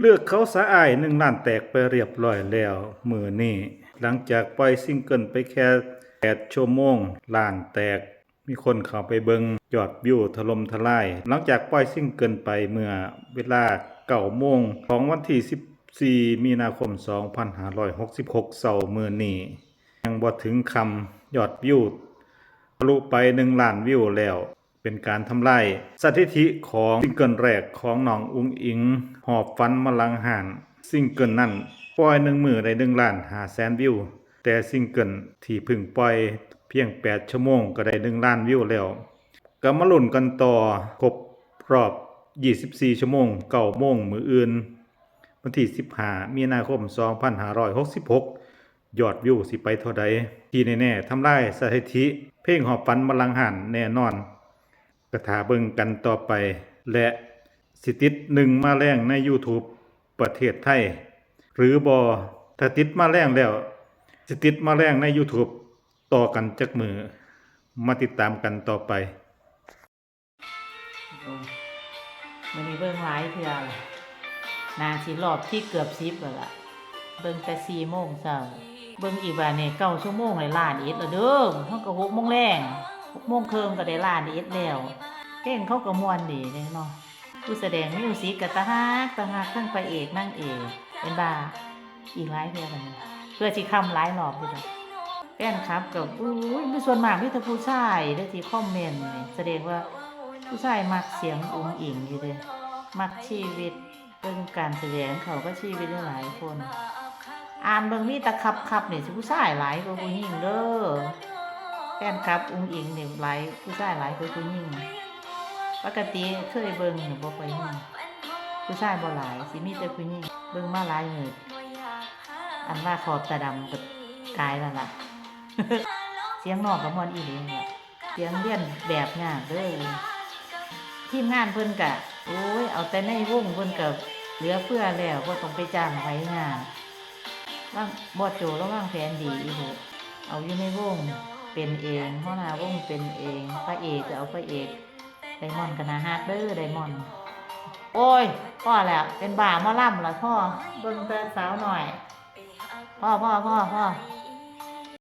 เลือกเขาสะอายหนึ่งล้านแตกไปเรียบร้อยแล้วมือนี้หลังจากปล่อยซิงเกิลไปแค่8ชั่วโมงล้านแตก มีคนเข้าไปเบิงยอดวิวถล่มทลาย หลังจากปล่อยซิงเกิลไปเมื่อเวลา9โมงของวันที่14มีนาคม 2566เสาร์มือนี้ยังบ่ถึงคำยอดวิวทะลุไป1ล้านวิวแล้ว เป็นการทำลายสถิติของซิงเกิลแรกของน้องอุ้งอิง หอบฟันมาลังห่านซิงเกิลนั่นปล่อยหนึ่งมือได้1ล้าน5แสนวิว แต่ซิงเกิลที่พึ่งปล่อยเพียง 8 ชั่วโมงก็ได้1ล้านวิวแล้วก็มาลุ้นกันต่อครบรอบ 24 ชั่วโมง9โมงมืออื่น วันที่ 15 มีนาคม 2566 ยอดวิวสิไปเท่าใดที่แน่ๆทำลายสถิติ เพลงหอบฝันมาลังหันแน่นอน กระถาเบิ่งกันต่อไป และสิติดหนึ่งมาแรงใน YouTube ประเทศไทย หรือบอถ้าติดมาแรงแล้ว สิติดมาแรงใน YouTube ต่อกันจักมือ มาติดตามกันต่อไปมันมีเบิ่งหลายเทื่อล่ะนานสิรอบที่เกือบสิบแล้วล่ะ เบิ่งแต่สี่โมงเช้าเบิ่งอีกว่าเนี่ยเก้าชั่วโมงเลยล้านเอ็ดแล้วเด้อเฮาก็หกโมงแรง หกโมงครึ่งก็ได้ลานเอ็ดแล้วเพลงเขาก็มวนดีเนาะผู้แสดงมิวสิกก็ตะฮักตะฮักทั้งพระเอกนางเอกเป็นบ้าอีกหลายเทื่อกันเพื่อสิคำหลายรอบอยู่ดอกแฟนคลับก็อุ้ยมีส่วนมากมีแต่ผู้ชายเด้ที่คอมเมนต์แสดงว่าผู้ชายมักเสียงอุ้งอิงอยู่เลยมักชีวิตเป็นการแสดงเขาก็ชีวิตหลายคน อ่านเบิ่งมีตะขับขับเนี่สิผู้ชายหลายกว่าผู้หญิงเด้อ ฟนคลับอุ้งอิงเนี่ยหลายผู้ชายหลายกว่าผู้หญิงปกติเคยเบิ่งนี่บ่ค่อยมีผู้ชายบ่หลายสิมีแต่ผู้หญิงเบิ่งมาหลายมื้ออันว่าขอบตาดำก็กลายแล้วล่ะ เสียงนอกก็ม่วนอีหลีล่ะเสียงเลียนแบบงามเลยทีมงานเพิ่นกะโอ้ยเอาแต่ในวงเพิ่นกะเหลือเฟือแล้วบ่ต้องไปจ้างไผงานว่างบ่โจแล้ววางแผนดีอีหเอาอยู่ในวง เป็นเองหัวหน้าวงเป็นเองพระเอกจะเอาพระเอกไดมอนด์ก็น่าฮักเด้อไดมอนด์โอ้ยพ่อแหละเป็นบ่ามาล่ำละพ่อเบิ่งแต่สาวหน่อย พ่อพ่อพ่อพ่อ